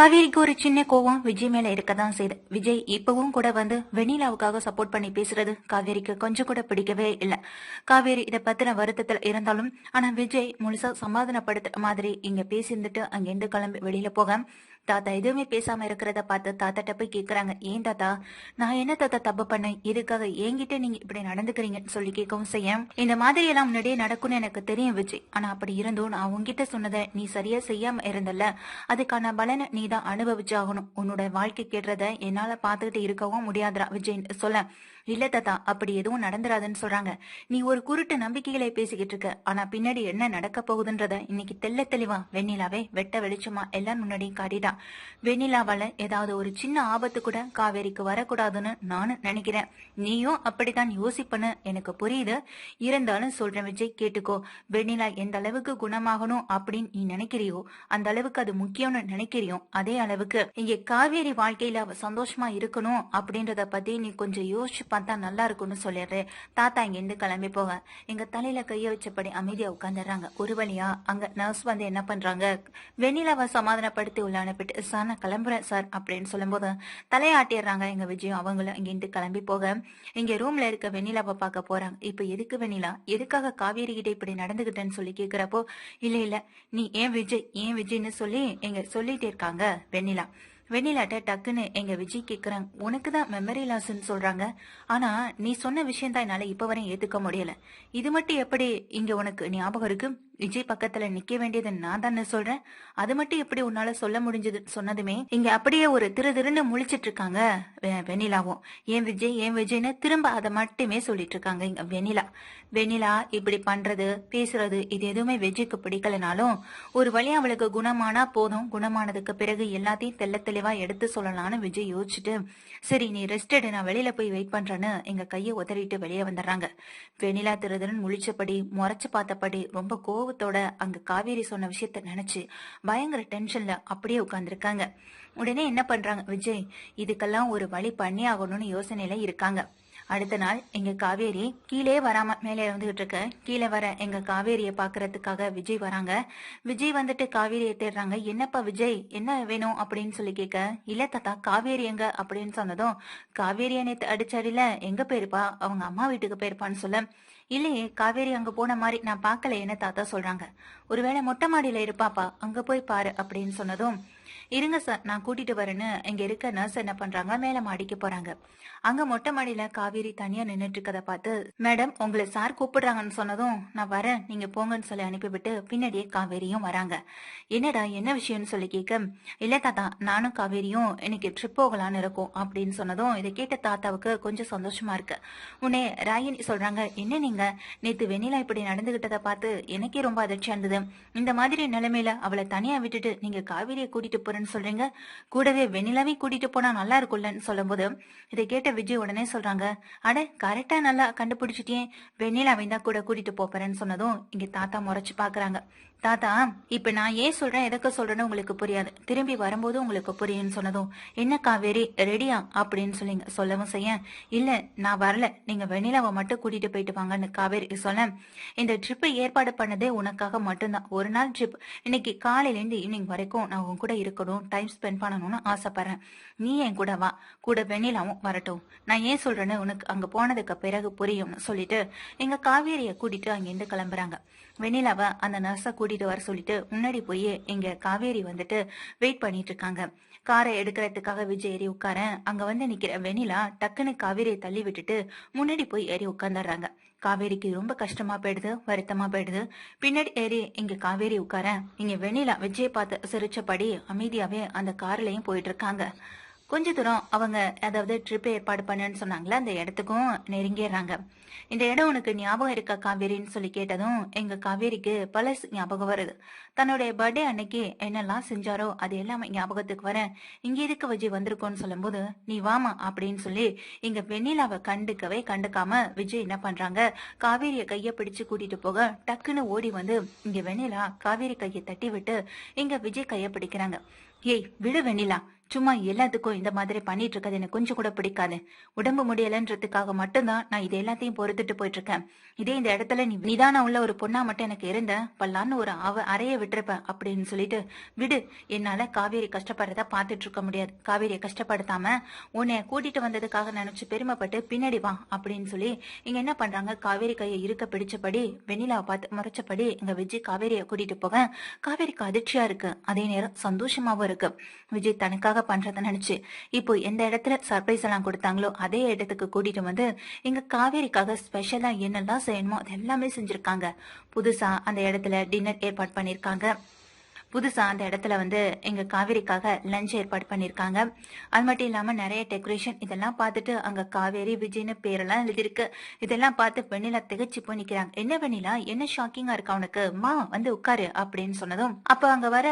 காவேரிக்கு ஒரு சின்ன கோவம் விஜய் மேல இருக்கதான் செய்யுது விஜய் இப்பவும் கூட வந்து வெண்ணிலாவுக்காக சப்போர்ட் பண்ணி பேசுறது காவேரிக்கு கொஞ்சம் கூட பிடிக்கவே இல்லை. காவேரி இதை பத்தின வருத்தத்துல இருந்தாலும் ஆனா விஜய் முழுசா சமாதானப்படுத்துற மாதிரி இங்க பேசியிருந்துட்டு அங்கிருந்து கிளம்பி வெளியில போக தாத்தா எதுவுமே பேசாம இருக்கிறத பார்த்து தாத்தாட்ட போய் கேக்குறாங்க. ஏன் தாத்தா? நான் என்ன தாத்தா தப்பு பண்ணேன்? இதுக்காக என்கிட்ட நீங்க இப்படி நடந்துக்கிறீங்கன்னு சொல்லி கேட்கவும் செய்ய இந்த மாதிரி எல்லாம் முன்னாடியே நடக்கும்னு எனக்கு தெரியும் விஜய். ஆனா அப்படி இருந்தும் நான் உங்ககிட்ட சொன்னதை நீ சரியா செய்யாம இருந்தல்ல. அதுக்கான பலனை நீ தான் அனுபவிச்சாகணும். உன்னோட வாழ்க்கை கேடுறத என்னால பாத்துக்கிட்டு இருக்கவும் முடியாதுடா விஜய் சொல்ல. இல்ல தாத்தா அப்படி எதுவும் நடந்துராதுன்னு சொல்றாங்க. நீ ஒரு குருட்டு நம்பிக்கைகளை பேசிக்கிட்டு இருக்க. ஆனா பின்னாடி என்ன நடக்க போகுதுன்றத இன்னைக்கு தெல்ல தெளிவா வெண்ணிலாவே வெட்ட வெளிச்சமா எல்லாம் முன்னாடியும் காட்டிட்டான் வெண்ணிலாவால ஏதாவது ஒரு சின்ன ஆபத்து கூட காவேரிக்கு வரக்கூடாதுன்னு நானும் நினைக்கிறேன். நீயும் அப்படித்தான் யோசிப்பன்னு எனக்கு புரியுது. இருந்தாலும் சொல்றேன் விஜய் கேட்டுக்கோ. வெண்ணிலா எந்த அளவுக்கு குணமாகணும் அப்படின்னு நீ நினைக்கிறியோ அந்த அளவுக்கு அது முக்கியம்னு நினைக்கிறியோ அதே அளவுக்கு இங்க காவேரி வாழ்க்கையில அவ சந்தோஷமா இருக்கணும் அப்படின்றத பத்தி நீ கொஞ்சம் யோசிச்சு பார்த்தா நல்லா இருக்கும்னு சொல்லிடுறேன் தாத்தா இங்க இருந்து கிளம்பி போக எங்க தலையில கைய வச்சபடி அமைதியா உட்காந்துடுறாங்க. ஒரு வழியா அங்க நர்ஸ் வந்து என்ன பண்றாங்க? வெண்ணிலாவை சமாதானப்படுத்தி உள்ள அனுப்பிட்டு சார் நான் கிளம்புறேன் சார் அப்படின்னு சொல்லும்போது தலையாட்டிடுறாங்க எங்க விஜயம் அவங்களும். இங்க இருந்து கிளம்பி போக. இங்க ரூம்ல இருக்க வெண்ணிலாவை பார்க்க போறாங்க. இப்ப எதுக்கு வெண்ணிலா? எதுக்காக காவேரி கிட்ட இப்படி நடந்துகிட்டேன்னு சொல்லி கேக்குறப்போ இல்ல இல்ல நீ ஏன் விஜய் ஏன் விஜய்னு சொல்லி எங்க சொல்லிட்டே இருக்காங்க வெண்ணிலா. வெண்ணிலாட்ட டக்குன்னு எங்க விஜய் கேக்குறாங்க உனக்கு தான் மெமரி லாஸ்ன்னு சொல்றாங்க. ஆனா நீ சொன்ன விஷயம் தான் என்னால இப்ப வரையும் ஏத்துக்க முடியல. இது மட்டும் எப்படி இங்க உனக்கு ஞாபகம் இருக்கு? விஜய் பக்கத்துல நிக்க வேண்டியது நான் தானே சொல்றேன். அது மட்டும் எப்படி உன்னால சொல்ல முடிஞ்சது சொன்னதுமே இங்க அப்படியே ஒரு திரு திருன்னு முழிச்சிட்டு இருக்காங்க வெனிலாவும் ஏன் விஜய் ஏன் விஜய்னு திரும்ப அதை மட்டுமே சொல்லிட்டு இருக்காங்க இங்க வெனிலா வெண்ணிலா இப்படி பண்றது பேசுறது இது எதுவுமே விஜய்க்கு பிடிக்கலனாலும் ஒரு வழி அவளுக்கு குணமானா போதும். குணமானதுக்கு பிறகு எல்லாத்தையும் தெள்ள தெளிவா எடுத்து சொல்லலாம்னு விஜய் யோசிச்சுட்டு சரி நீ ரெஸ்ட் எடு நான் வெளியில போய் வெயிட் பண்றேன்னு எங்க கையை உதறிட்டு வெளியே வந்துடுறாங்க. வெண்ணிலா திருதிரன் முழிச்சபடி முறைச்சு பார்த்தபடி ரொம்ப கோவத்தோட அங்க காவேரி சொன்ன விஷயத்த நினைச்சு பயங்கர டென்ஷன்ல அப்படியே உட்கார்ந்துருக்காங்க. உடனே என்ன பண்றாங்க? விஜய் இதுக்கெல்லாம் ஒரு வழி பண்ணி ஆகணும்னு யோசனையில இருக்காங்க. அடுத்த நாள் எங்க காவேரி கீழே வராம மேலே வந்துகிட்டு இருக்க கீழே வர எங்க காவேரியை பாக்குறதுக்காக விஜய் வராங்க. விஜய் வந்துட்டு காவேரியை தேடுறாங்க. என்னப்பா விஜய் என்ன வேணும்? அப்படின்னு சொல்லி கேட்க இல்ல தாத்தா காவேரி எங்க? அப்படின்னு சொன்னதும் காவேரியை நேத்து அடிச்சாடில எங்க போயிருப்பா? அவங்க அம்மா வீட்டுக்கு போயிருப்பான்னு சொல்ல. இல்லையே காவேரி அங்க போன மாதிரி நான் பார்க்கல என்ன தாத்தா சொல்றாங்க. ஒருவேளை மொட்டை மாடியில இருப்பாப்பா அங்க போய் பாரு அப்படின்னு சொன்னதும் இருங்க சார் நான் கூட்டிட்டு வரேன்னு இங்க இருக்க நர்ஸ் என்ன பண்றாங்க மேல மாடிக்கு போறாங்க. அங்க மொட்டை மாடியில காவேரி தனியா நின்னுட்டு இருக்கதை பார்த்து மேடம் உங்களை சார் கூப்பிடுறாங்கன்னு சொன்னதும் நான் வரேன். நீங்க போங்கன்னு சொல்லி அனுப்பிவிட்டு பின்னாடியே காவேரியும் வராங்க. என்னடா என்ன விஷயம்னு சொல்லி கேட்க இல்ல தாத்தா நானும் காவேரியும் இன்னைக்கு ட்ரிப் போகலான்னு இருக்கோம் அப்படின்னு சொன்னதும் இதை கேட்ட தாத்தாவுக்கு கொஞ்சம் சந்தோஷமா இருக்கு. உன்னே ராயினி சொல்றாங்க என்ன நீங்க? நேத்து வெண்ணிலா இப்படி நடந்துகிட்டதை பார்த்து எனக்கே ரொம்ப அதிர்ச்சியா இருந்தது. இந்த மாதிரி நிலைமையில அவளை தனியா விட்டுட்டு நீங்க காவேரியை கூட்டிட்டு போறேன்னு சொல்றீங்க? கூடவே வெண்ணிலாவையும் கூட்டிட்டு போனா நல்லா இருக்கும்லன்னு சொல்லும்போது இதை கேட்ட விஜய் உடனே சொல்றாங்க அட கரெக்டா நல்லா கண்டுபிடிச்சிட்டேன் வெண்ணிலாவையும் தான் கூட கூட்டிட்டு போறேன்னு சொன்னதும் இங்க தாத்தா முறைச்சு பாக்குறாங்க. தாத்தா இப்ப நான் ஏன் சொல்றேன் எதுக்கு சொல்றேன்னு உங்களுக்கு புரியாது. திரும்பி வரும்போது உங்களுக்கு புரியும்னு சொன்னதும் என்ன காவேரி ரெடியா அப்படின்னு சொல்லிங்க சொல்லவும் செய்ய இல்ல நான் வரல. நீங்க வெண்ணிலாவை மட்டும் கூட்டிட்டு போயிட்டு வாங்கன்னு காவேரி சொல்ல இந்த ட்ரிப்பை ஏற்பாடு பண்ணதே உனக்காக மட்டும்தான். ஒரு நாள் ட்ரிப் இன்னைக்கு காலையில இருந்து ஈவினிங் வரைக்கும் நான் உன் கூட இருக்கணும் டைம் ஸ்பெண்ட் பண்ணணும்னு ஆசைப்படுறேன். நீ என் கூட வா. கூட வெண்ணிலாவும் வரட்டும். நான் ஏன் சொல்றேன்னு உனக்கு அங்க போனதுக்கு பிறகு புரியும்னு சொல்லிட்டு எங்க காவேரியை கூட்டிட்டு அங்கிருந்து கிளம்புறாங்க. வெண்ணிலாவை அந்த நர்ஸை கூட்டிட்டு வர சொல்லிட்டு முன்னாடி போய் இங்க காவேரி வந்துட்டு வெயிட் பண்ணிட்டு இருக்காங்க. காரை எடுக்கிறதுக்காக விஜய் ஏறி உட்கார அங்க வந்து நிக்கிற வெண்ணிலா டக்குன்னு காவேரியை தள்ளி விட்டுட்டு முன்னாடி போய் ஏறி உட்கார்ந்துடுறாங்க. காவேரிக்கு ரொம்ப கஷ்டமா போயிடுது வருத்தமா போயிடுது. பின்னாடி ஏறி இங்க காவேரி உட்கார இங்க வெண்ணிலா விஜயை பார்த்து சிரிச்சபடி அமைதியாவே அந்த கார்லயும் போயிட்டு இருக்காங்க. கொஞ்ச தூரம் அவங்க அதாவது ட்ரிப் ஏற்பாடு பண்ணுன்னு சொன்னாங்களே அந்த இடத்துக்கும் நெருங்கிடுறாங்க. இந்த இடம் உனக்கு ஞாபகம் இருக்கா காவேரின்னு சொல்லி கேட்டதும் எங்க காவேரிக்கு பழசு ஞாபகம் வருது. தன்னுடைய பர்த்டே அன்னைக்கு என்னெல்லாம் செஞ்சாரோ அது எல்லாமே ஞாபகத்துக்கு வர இங்க எதுக்கு விஜய் வந்திருக்கோன்னு சொல்லும்போது நீ வாமா அப்படின்னு சொல்லி இங்க வெண்ணிலாவை கண்டுக்கவே கண்டுக்காம விஜய் என்ன பண்றாங்க காவேரிய கைய பிடிச்சு கூட்டிட்டு போக டக்குன்னு ஓடி வந்து இங்க வெண்ணிலா காவேரி கையை தட்டி விட்டு இங்க விஜய் கைய பிடிக்கிறாங்க. ஏய் விடு வெண்ணிலா. சும்மா எல்லாத்துக்கும் இந்த மாதிரி பண்ணிட்டு இருக்கிறது எனக்கு கொஞ்சம் கூட பிடிக்காது. உடம்பு முடியலன்றதுக்காக மட்டும்தான் நான் இது எல்லாத்தையும் பொறுத்துட்டு போயிட்டு இருக்கேன் இதே இந்த இடத்துல நீ நிதானம் உள்ள ஒரு பொண்ணா மட்டும் எனக்கு இருந்த பல்லான்னு ஒரு அவ அறைய விட்டுருப்ப அப்படின்னு சொல்லிட்டு விடு என்னால காவேரி கஷ்டப்படுறத பாத்துட்டு இருக்க முடியாது. காவேரியை கஷ்டப்படுத்தாம உன்னை கூட்டிட்டு வந்ததுக்காக நினைச்சு பெருமைப்பட்டு பின்னாடி வா அப்படின்னு சொல்லி இங்க என்ன பண்றாங்க? காவேரி கையை இருக்க பிடிச்சபடி வெண்ணிலாவை பார்த்து முறைச்சபடி இங்க விஜய் காவேரியை கூட்டிட்டு போக காவேரிக்கு அதிர்ச்சியா இருக்கு. அதே நேரம் சந்தோஷமாவும் இருக்கு. விஜய் தனக்காக பண்றத நினைச்சு இப்போ எந்த இடத்துல சர்ப்ரைஸ் எல்லாம் கொடுத்தாங்களோ அதே இடத்துக்கு கூட்டிட்டு வந்து இங்க காவேரிக்காக ஸ்பெஷலா என்னெல்லாம் செய்யணுமோ அது எல்லாமே செஞ்சிருக்காங்க. புதுசா அந்த இடத்துல டின்னர் ஏற்பாடு பண்ணிருக்காங்க. புதுசா அந்த இடத்துல வந்து எங்க காவேரிக்காக லஞ்ச் ஏற்பாடு பண்ணிருக்காங்க. அது மட்டும் இல்லாம நிறைய டெக்கரேஷன் இதெல்லாம் பார்த்துட்டு அங்க காவேரி விஜய்னு பேரெல்லாம் எழுதியிருக்கு. இதெல்லாம் பார்த்து வெண்ணிலா திகச்சு போய் நிக்கிறாங்க. என்ன வெண்ணிலா? என்ன ஷாக்கிங்கா இருக்கா உனக்கு? மா வந்து உட்காரு அப்படின்னு சொன்னதும் அப்ப அங்க வர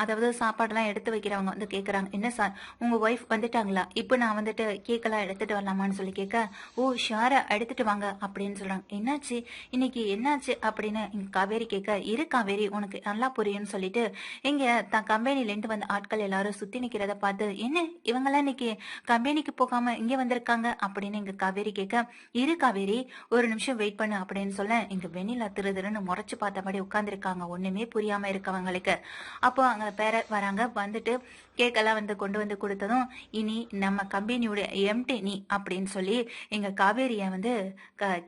அதாவது அதாவது சாப்பாடெல்லாம் எடுத்து வைக்கிறவங்க வந்து கேக்குறாங்க. என்ன சார் உங்க ஒய்ஃப் வந்துட்டாங்களா? இப்போ நான் வந்துட்டு கேக்கெல்லாம் எடுத்துட்டு வரலாமான்னு சொல்லி கேட்க ஓ ஷார எடுத்துட்டு வாங்க அப்படின்னு சொல்றாங்க. என்னாச்சு? இன்னைக்கு என்னாச்சு அப்படின்னு காவேரி கேட்க இரு காவேரி உனக்கு நல்லா புரியும்னு சொல்லிட்டு இங்க தான் கம்பெனில இருந்து வந்த ஆட்கள் எல்லாரும் சுத்தி நிக்கிறத பார்த்து என்ன? இவங்கெல்லாம் இன்னைக்கு கம்பெனிக்கு போகாம இங்க வந்திருக்காங்க? அப்படின்னு இங்க காவேரி கேட்க இரு காவேரி ஒரு நிமிஷம் வெயிட் பண்ணு அப்படின்னு சொல்ல இங்க வெண்ணிலா திருதுன்னு முறைச்சு பார்த்தபடி உட்கார்ந்துருக்காங்க. ஒண்ணுமே புரியாம இருக்கவங்களுக்கு. அப்போ அங்க பேர வராங்க. வந்துட்டு கேக்கெல்லாம் வந்து கொண்டு வந்து கொடுத்ததும் இனி நம்ம கம்பெனியோட எம்டி நீ அப்படின்னு சொல்லி எங்க காவேரிய வந்து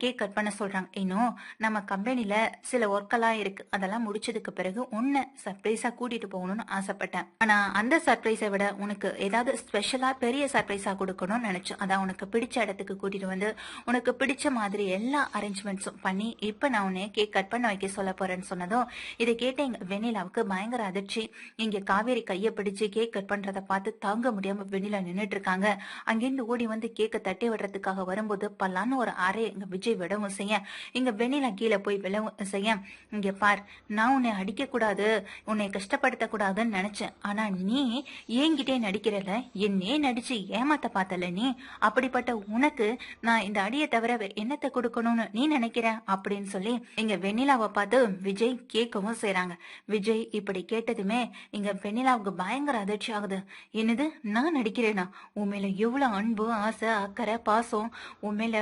கேக் கட் பண்ண சொல்றாங்க. இன்னும் நம்ம கம்பெனில சில ஒர்க்கெல்லாம் இருக்கு. அதெல்லாம் முடிச்சதுக்கு பிறகு உன்னை சர்ப்ரைஸா கூட்டிட்டு போகணும்னு ஆசைப்பட்டேன். ஆனா அந்த சர்ப்ரைஸை விட உனக்கு ஏதாவது ஸ்பெஷலா பெரிய சர்ப்ரைஸா கொடுக்கணும்னு நினைச்சேன். அதான் உனக்கு பிடிச்ச இடத்துக்கு கூட்டிட்டு வந்து உனக்கு பிடிச்ச மாதிரி எல்லா அரேஞ்ச்மெண்ட்ஸும் பண்ணி இப்ப நான் உன்னை கேக் கட் பண்ண வைக்க சொல்ல போறேன்னு சொன்னதும் இதை கேட்ட எங்க வெண்ணிலாவுக்கு பயங்கர அதிர்ச்சி. இங்க காவேரி கையை பிடிச்சு கேக் கட் பண்றத பார்த்து தாங்க முடியாம வெண்ணிலா நின்றுட்டு இருக்காங்க. அங்கிருந்து ஓடி வந்து கேக்க தட்டி விடுறதுக்காக வரும்போது பல்லான்னு ஒரு அறை இங்க விஜய் விடவும் செய்ய இங்க வெண்ணிலா கீழே போய் விழவும் செய்ய இங்க பார் நான் உன்னை அடிக்க கூடாது உன்னை கஷ்டப்படுத்த கூடாதுன்னு நினைச்சேன். ஆனா நீ என்கிட்டே நடிக்கிறல என்னே நடிச்சு ஏமாத்த பார்த்தல நீ? அப்படிப்பட்ட உனக்கு நான் இந்த அடியை தவிர என்னத்தை கொடுக்கணும்னு நீ நினைக்கிற? அப்படின்னு சொல்லி இங்க வெண்ணிலாவை பார்த்து விஜய் கேட்கவும் செய்றாங்க. விஜய் இப்படி கேட்டதுமே இங்க வெண்ணிலாவுக்கு பயங்கர அதிர்ச்சி ஆகுது. என்னது நான் நடிக்கிறேனா? உன் மேல எவ்வளவு அன்பு ஆசை அக்கறை பாசம் உன் மேல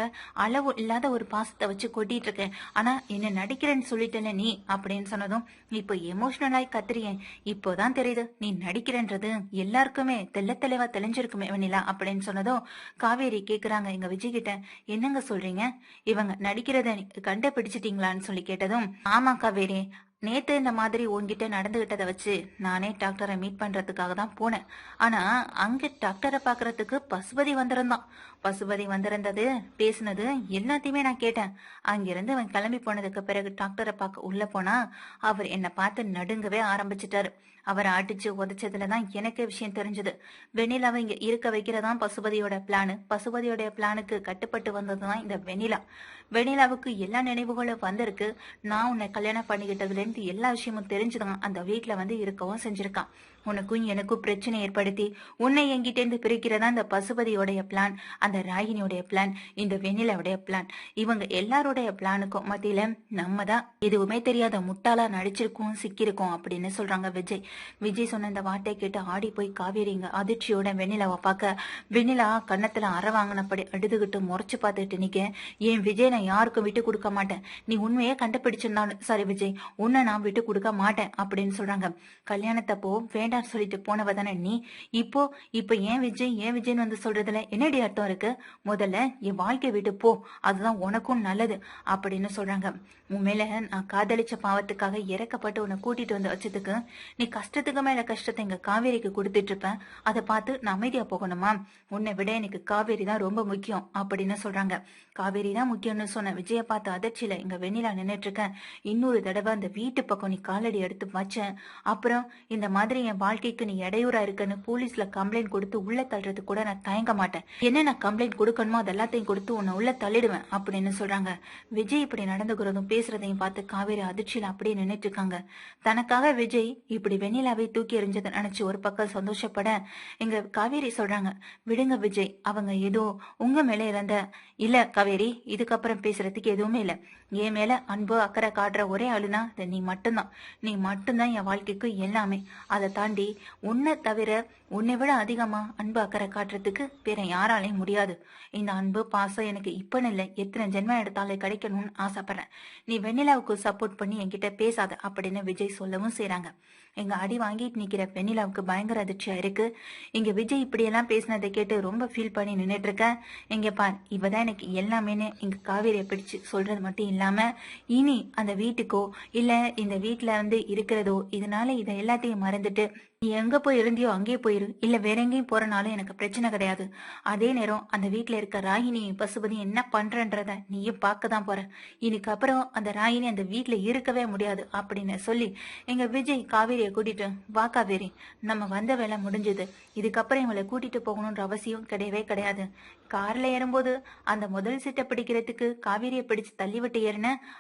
அளவு இல்லாத ஒரு பாசத்தை வச்சு கொட்டிட்டு இருக்கேன். ஆனா என்ன நடிக்கிறேன்னு சொல்லிட்டல நீ? அப்படின்னு சொன்னதும் இப்போ எமோஷனலாய் கத்துறியேன். இப்போதான் தெரியுது நீ நடிக்கிறன்றது எல்லாருக்குமே தெள்ள தெளிவா தெளிஞ்சிருக்குமே வெண்ணிலா அப்படின்னு சொன்னதும் காவேரி கேக்குறாங்க எங்க விஜய் கிட்ட என்னங்க சொல்றீங்க? இவங்க நடிக்கிறத கண்டுபிடிச்சிட்டீங்களான்னு சொல்லி கேட்டதும் ஆமா காவேரி நேத்து இந்த மாதிரி உன்கிட்ட நடந்துகிட்டதை வச்சு நானே டாக்டரை மீட் பண்றதுக்காக தான் போனேன். ஆனா அங்க டாக்டரை பாக்குறதுக்கு பசுபதி வந்திருந்தான். பசுபதி வந்திருந்தது பேசினது எல்லாத்தையுமே நான் கேட்டேன். அங்கிருந்து அவன் கிளம்பி போனதுக்கு பிறகு டாக்டரை பார்க்க உள்ள போனா அவர் என்னை பார்த்து நடுங்கவே ஆரம்பிச்சிட்டாரு. அவரை அடிச்சு உதைச்சதுல தான் எனக்கு விஷயம் தெரிஞ்சது. வெண்ணிலாவை இங்க இருக்க வைக்கிறதான் பசுபதியோட பிளானு பசுபதியோட பிளானுக்கு கட்டுப்பட்டு வந்ததுதான் இந்த வெண்ணிலா. வெண்ணிலாவுக்கு எல்லா நினைவுகளும் வந்திருக்கு. நான் உன்னை கல்யாணம் பண்ணிக்கிட்டதுல இருந்து எல்லா விஷயமும் தெரிஞ்சுதான். அந்த வீட்டுல வந்து இருக்கவும் செஞ்சிருக்கான். உனக்கும் எனக்கும் பிரச்சனை ஏற்படுத்தி உன்னை எங்கிட்டேருந்து பிரிக்கிறதா இந்த பசுபதியோடைய பிளான் அந்த ராகினியோடைய பிளான் இந்த வெண்ணிலாவுடைய பிளான் இவங்க எல்லாருடைய பிளானுக்கும் மத்தியில நம்ம தான் எதுவுமே தெரியாத முட்டாளா நடிச்சிருக்கோம் சிக்கியிருக்கோம் அப்படின்னு சொல்றாங்க விஜய். விஜய் சொன்ன இந்த வார்த்தை கேட்டு ஆடி போய் காவேரிங்க அதிர்ச்சியோட வெண்ணிலாவை பார்க்க வெண்ணிலா கன்னத்துல அற வாங்கினபடி அழுதுகிட்டு முறைச்சு பார்த்துட்டு நிக்க ஏன் விஜய் நான் யாருக்கும் விட்டு கொடுக்க மாட்டேன். நீ உண்மையே கண்டுபிடிச்சிருந்தாலும் சரி விஜய் உன்னை நான் விட்டு கொடுக்க மாட்டேன் அப்படின்னு சொல்றாங்க. கல்யாணத்தப்போ வேண்டாம் சொல்லிட்டு போனவ தானே நீ? இப்போ இப்போ ஏன் விஜய் ஏன் விஜய்னு வந்து சொல்றதுல என்னடி அர்த்தம் இருக்கு? முதல்ல என் வாழ்க்கை விட்டு போ அதுதான் உனக்கும் நல்லது அப்படின்னு சொல்றாங்க. உன் மேல நான் காதலிச்ச பாவத்துக்காக இறக்கப்பட்டு உன்னை கூட்டிட்டு வந்து வச்சதுக்கு நீ கஷ்டத்துக்கு மேல கஷ்டத்தை எங்க காவேரிக்கு கொடுத்துட்டு இருப்ப அதை பார்த்து நான் அமைதியா போகணுமா? உன்னை விட எனக்கு காவேரி தான் ரொம்ப முக்கியம் அப்படின்னு சொல்றாங்க. காவேரி தான் முக்கியம்னு சொன்ன விஜய பார்த்து அதிர்ச்சியில இங்க வெண்ணிலா நின்றுட்டு இருக்கேன் இன்னொரு தடவை அந்த வீட்டு பக்கம் நீ காலடி எடுத்து வச்சேன் அப்புறம் இந்த மாதிரி என் வாழ்க்கைக்கு நீ இடையூறா இருக்குன்னு போலீஸ்ல கம்ப்ளைண்ட் கொடுத்து உள்ள தள்ளுறது கூட நான் தயங்க மாட்டேன். என்ன நான் கம்ப்ளைண்ட் கொடுக்கணுமோ அது எல்லாத்தையும் கொடுத்து உன்னை உள்ள தள்ளிடுவேன் அப்படின்னு சொல்றாங்க. விஜய் இப்படி நடந்துக்கிறதும் பேசுறதையும் பார்த்து காவேரி அதிர்ச்சியில அப்படியே நின்றுட்டு இருக்காங்க. தனக்காக விஜய் இப்படி வெண்ணிலாவை தூக்கி எறிஞ்சதை நினைச்சு ஒரு பக்கம் சந்தோஷப்பட எங்க காவேரி சொல்றாங்க விடுங்க விஜய் அவங்க ஏதோ உங்க மேல இருந்த இல்ல காவேரி இதுக்கப்புறம் பேசுறதுக்கு எதுவுமே இல்ல. என் மேல அன்பு அக்கறை காட்டுற ஒரே ஆளுனா நீ மட்டும்தான். நீ மட்டும்தான் என் வாழ்க்கைக்கு எல்லாமே. அதை தாண்டி தாண்டி உன்னை தவிர உன்னை விட அதிகமா அன்பு அக்கறை காட்டுறதுக்கு வேற யாராலையும் முடியாது. இந்த அன்பு பாசம் எனக்கு இப்பன்னு இல்லை எத்தனை ஜென்மம் எடுத்தாலும் கிடைக்கணும்னு ஆசைப்படுறேன். நீ வெண்ணிலாவுக்கு சப்போர்ட் பண்ணி என்கிட்ட பேசாத அப்படின்னு விஜய் சொல்லவும் செய்றாங்க. எங்க அடி வாங்கிட்டு நிக்கிற வெண்ணிலாவுக்கு பயங்கர அதிர்ச்சியா இருக்கு. இங்க விஜய் இப்படியெல்லாம் பேசினதை கேட்டு ரொம்ப ஃபீல் பண்ணி நின்றுட்டு இருக்கேன் இங்க பார் இவதான் எனக்கு எல்லாமேன்னு இங்க காவேரியை பிடிச்சு சொல்றது மட்டும் இல்லாம இனி அந்த வீட்டுக்கோ இல்ல இந்த வீட்டுல வந்து இருக்கிறதோ இதனால இதை எல்லாத்தையும் மறந்துட்டு நீ எங்க போய் இருந்தியோ அங்கேயே போய் போயிரு இல்ல வேற எங்கேயும் போறனாலும் எனக்கு பிரச்சனை கிடையாது. அதே நேரம் அந்த வீட்டுல இருக்க ராகினி பசுபதி என்ன பண்றன்றத நீயும் பார்க்க தான் போற. இதுக்கு அப்புறம் அந்த ராகினி அந்த வீட்டுல இருக்கவே முடியாது அப்படின்னு சொல்லி எங்க விஜய் காவேரியை கூட்டிட்டு வா காவேரி நம்ம வந்த வேலை முடிஞ்சது. இதுக்கப்புறம் இவளை கூட்டிட்டு போகணுன்ற அவசியம் கிடையவே கிடையாது. கார்ல ஏறும்போது அந்த முதல் சீட்டை பிடிக்கிறதுக்கு காவேரியை பிடிச்சு தள்ளி விட்டு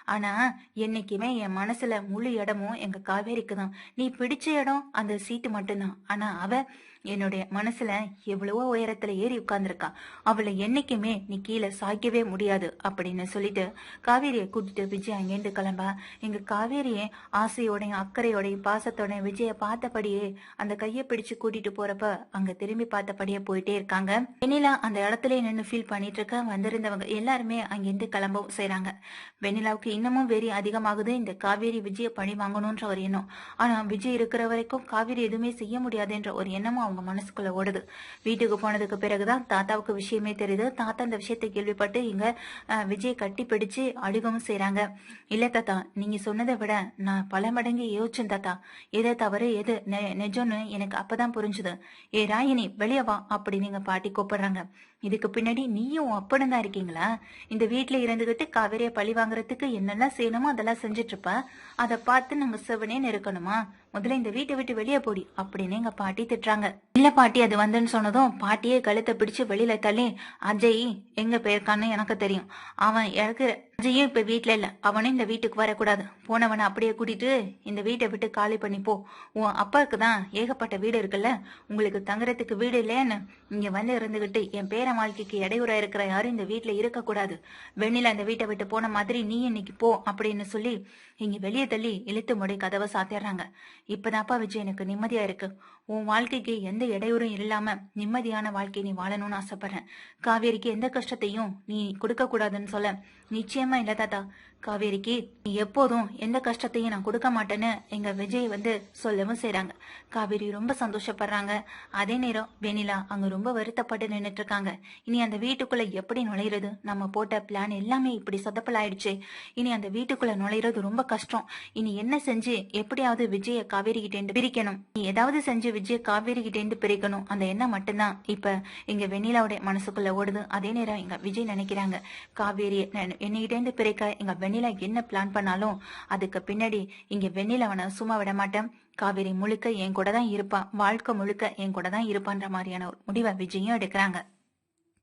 ஆனா என்னைக்குமே என் மனசுல முழு இடமும் எங்க காவேரிக்கு தான் நீ பிடிச்ச இடம் அந்த சீட்டு மட்டும்தான். ஆனா அவ என்னுடைய மனசுல எவ்வளவோ உயரத்துல ஏறி உட்கார்ந்துருக்கா. அவளை என்னைக்குமே நீ கீழே சாய்க்கவே முடியாது அப்படின்னு சொல்லிட்டு காவேரியை கூட்டிட்டு விஜய் அங்கேருந்து கிளம்ப. எங்க காவேரியை ஆசையோடையும் அக்கறையோடையும் பாசத்தோடையும் விஜய பார்த்தபடியே அந்த கையை பிடிச்சு கூட்டிட்டு போறப்ப அங்க திரும்பி பார்த்தபடியே போயிட்டே இருக்காங்க. வெண்ணிலா அந்த இடத்துல நின்று ஃபீல் பண்ணிட்டு இருக்க வந்திருந்தவங்க எல்லாருமே அங்கிருந்து கிளம்பவும் செய்றாங்க. வெண்ணிலாவுக்கு இன்னமும் வெறி அதிகமாகுது. இந்த காவேரி விஜய பணி வாங்கணும்ன்ற ஒரு எண்ணம். ஆனா விஜய் இருக்கிற வரைக்கும் காவேரி எதுவுமே செய்ய முடியாதுன்ற ஒரு எண்ணமும் அவங்க மனசுக்குள்ள ஓடுது. வீட்டுக்கு போனதுக்கு பிறகுதான் தாத்தாவுக்கு விஷயமே தெரியுது. தாத்தா இந்த விஷயத்தை கேள்விப்பட்டு இங்க விஜய் கட்டி பிடிச்சு அழுகவும் செய்யறாங்க இல்ல தாத்தா நீங்க சொன்னதை விட நான் பல மடங்கு யோசிச்சேன் தாத்தா. எதை தவறு எது நெ- எனக்கு அப்பதான் புரிஞ்சுது. ஏ ராயினி வெளியே வா அப்படி நீங்க பாட்டி கூப்பிடுறாங்க. இதுக்கு பின்னாடி நீயும் அப்பனும் தான் இருக்கீங்களா? இந்த வீட்டுல இருந்துகிட்டு காவேரியை பழி வாங்குறதுக்கு என்னெல்லாம் செய்யணுமோ அதெல்லாம் செஞ்சுட்டு இருப்ப. அதை பார்த்து நாங்க செவனேன்னு இருக்கணுமா? முதல்ல இந்த வீட்டை விட்டு வெளியே போடி அப்படின்னு எங்க பாட்டி திட்டுறாங்க. இல்ல பாட்டி அது வந்துன்னு சொன்னதும் பாட்டியே கழுத்தை பிடிச்சு வெளியில தள்ளி அஜய் எங்க போயிருக்கான்னு எனக்கு தெரியும். அவன் இறக்குற அஜயும் இப்ப வீட்டுல இல்ல. அவனும் இந்த வீட்டுக்கு வரக்கூடாது. போனவனை அப்படியே கூட்டிட்டு இந்த வீட்டை விட்டு காலி பண்ணி போ. உன் அப்பாவுக்கு தான் ஏகப்பட்ட வீடு இருக்குல்ல? உங்களுக்கு தங்குறதுக்கு வீடு இல்லையான்னு இங்க வந்து இருந்துகிட்டு என் பேர வாழ்க்கைக்கு இடையூறா இருக்கிற யாரும் இந்த வீட்டுல இருக்கக்கூடாது. வெண்ணில அந்த வீட்டை விட்டு போன மாதிரி நீ இன்னைக்கு போ அப்படின்னு சொல்லி இங்க வெளியே தள்ளி இழுத்து முடி கதவை சாத்திடுறாங்க. இப்பதான்ப்பா விஜய் எனக்கு நிம்மதியா இருக்கு. உன் வாழ்க்கைக்கு எந்த இடையூறும் இல்லாம நிம்மதியான வாழ்க்கை நீ வாழணும்னு ஆசைப்படுறேன். காவேரிக்கு எந்த கஷ்டத்தையும் நீ கொடுக்க கூடாதுன்னு சொல்ல. நிச்சயமா இல்ல தாத்தா. காவேரிக்கு நீ எப்போதும் எந்த கஷ்டத்தையும் நான் கொடுக்க மாட்டேன்னு எங்க விஜய் வந்து சொல்லவும் செய்றாங்க. காவேரி ரொம்ப சந்தோஷப்படுறாங்க. அதே நேரம் வெனிலா அங்க ரொம்ப வருத்தப்பட்டு நின்றுட்டு இருக்காங்க. இனி அந்த வீட்டுக்குள்ள எப்படி நுழையிறது? நம்ம போட்ட பிளான் எல்லாமே இப்படி சொதப்பல் ஆயிடுச்சு இனி அந்த வீட்டுக்குள்ள நுழையிறது ரொம்ப கஷ்டம். இனி என்ன செஞ்சு எப்படியாவது விஜய காவேரி கிட்டேந்து பிரிக்கணும். நீ ஏதாவது செஞ்சு விஜய காவேரி கிட்டேந்து பிரிக்கணும். அந்த எண்ணம் மட்டும்தான் இப்ப எங்க வெனிலாவுடைய மனசுக்குள்ள ஓடுது. அதே நேரம் எங்க விஜய் நினைக்கிறாங்க. காவேரி என்னகிட்டேந்து பிரிக்க எங்க வெண்ணிலா என்ன பிளான் பண்ணாலும் அதுக்கு பின்னாடி இங்க வெண்ணிலாவனை சும்மா விட மாட்டேன். காவேரி முழுக்க என் கூட தான் இருப்பான் வாழ்க்கை முழுக்க என் கூட தான் இருப்பான்ற மாதிரியான ஒரு முடிவை விஜயும் எடுக்கிறாங்க.